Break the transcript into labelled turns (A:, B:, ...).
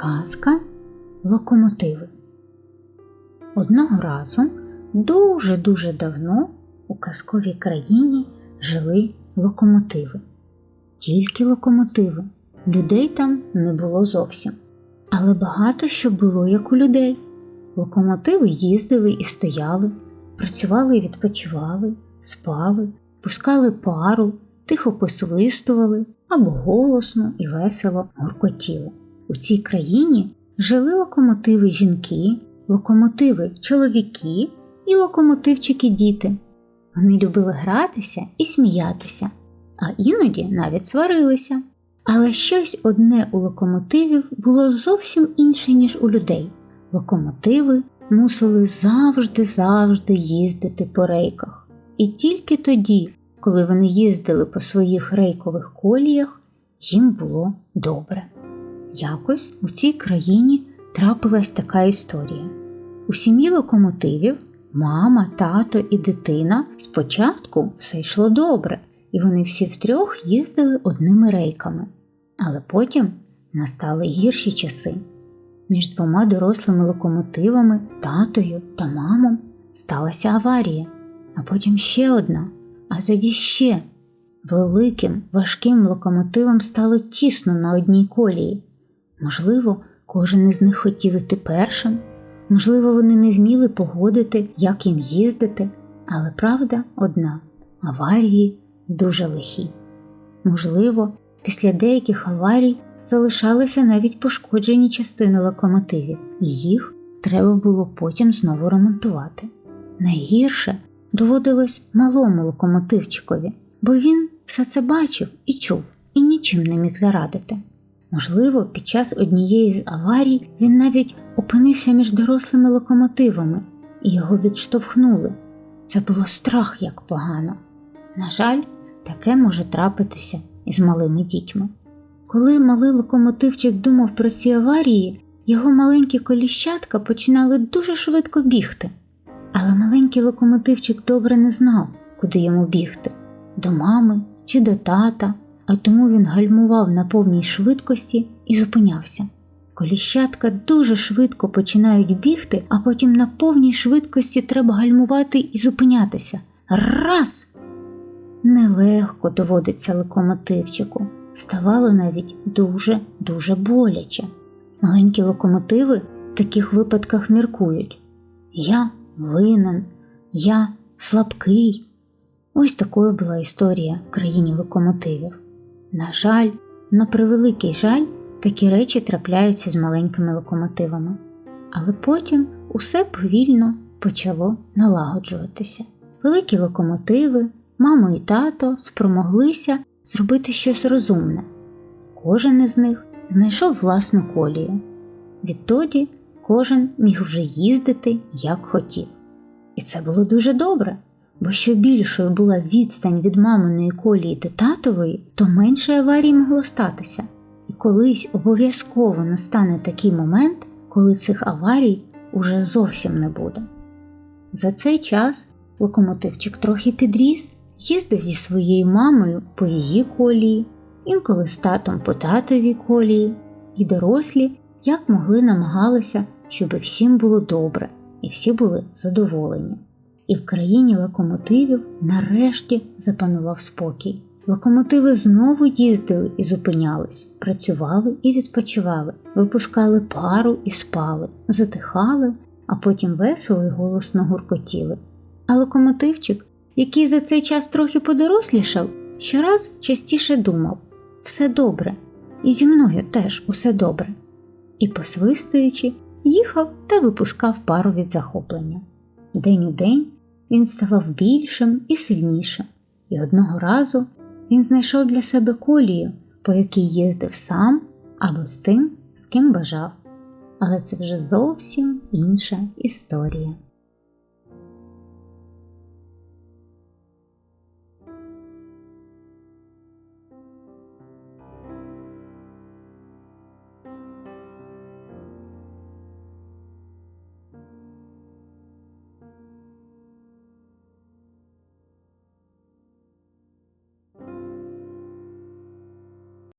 A: Казка Локомотиви. Одного разу дуже-дуже давно у казковій країні жили локомотиви. Тільки локомотиви. Людей там не було зовсім. Але багато що було, як у людей. Локомотиви їздили і стояли, працювали і відпочивали, спали, пускали пару, тихо посвистували або голосно і весело гуркотіли. У цій країні жили локомотиви жінки, локомотиви чоловіки і локомотивчики діти. Вони любили гратися і сміятися, а іноді навіть сварилися. Але щось одне у локомотивів було зовсім інше, ніж у людей. Локомотиви мусили завжди-завжди їздити по рейках. І тільки тоді, коли вони їздили по своїх рейкових коліях, їм було добре. Якось у цій країні трапилась така історія. У сім'ї локомотивів мама, тато і дитина спочатку все йшло добре, і вони всі втрьох їздили одними рейками. Але потім настали гірші часи. Між двома дорослими локомотивами, татою та мамом, сталася аварія, а потім ще одна, а тоді ще. Великим важким локомотивам стало тісно на одній колії. Можливо, кожен із них хотів іти першим, можливо, вони не вміли погодити, як їм їздити, але правда одна аварії дуже лихі. Можливо, після деяких аварій залишалися навіть пошкоджені частини локомотивів, і їх треба було потім знову ремонтувати. Найгірше доводилось малому локомотивчикові, бо він все це бачив і чув, і нічим не міг зарадити. Можливо, під час однієї з аварій він навіть опинився між дорослими локомотивами і його відштовхнули. Це було страх як погано. На жаль, таке може трапитися із малими дітьми. Коли малий локомотивчик думав про ці аварії, його маленькі коліщатка починали дуже швидко бігти. Але маленький локомотивчик добре не знав, куди йому бігти до мами чи до тата, а тому він гальмував на повній швидкості і зупинявся. Коліщатка дуже швидко починають бігти, а потім на повній швидкості треба гальмувати і зупинятися. Раз! Нелегко доводиться локомотивчику. Ставало навіть дуже-дуже боляче. Маленькі локомотиви в таких випадках міркують. Я винен, я слабкий. Ось такою була історія в країні локомотивів. На жаль, на превеликий жаль, такі речі трапляються з маленькими локомотивами. Але потім усе повільно почало налагоджуватися. Великі локомотиви, мамо і тато спромоглися зробити щось розумне. Кожен із них знайшов власну колію. Відтоді кожен міг вже їздити як хотів. І це було дуже добре, бо що більшою була відстань від маминої колії до татової, то менше аварій могло статися. І колись обов'язково настане такий момент, коли цих аварій уже зовсім не буде. За цей час локомотивчик трохи підріс, їздив зі своєю мамою по її колії, інколи з татом по татовій колії, і дорослі як могли намагалися, щоб всім було добре і всі були задоволені. І в країні локомотивів нарешті запанував спокій. Локомотиви знову їздили і зупинялись, працювали і відпочивали, випускали пару і спали, затихали, а потім весело і голосно гуркотіли. А локомотивчик, який за цей час трохи подорослішав, щораз частіше думав все добре, і зі мною теж усе добре. І, посвистуючи, їхав та випускав пару від захоплення. День у день він ставав більшим і сильнішим, і одного разу він знайшов для себе колію, по якій їздив сам або з тим, з ким бажав. Але це вже зовсім інша історія.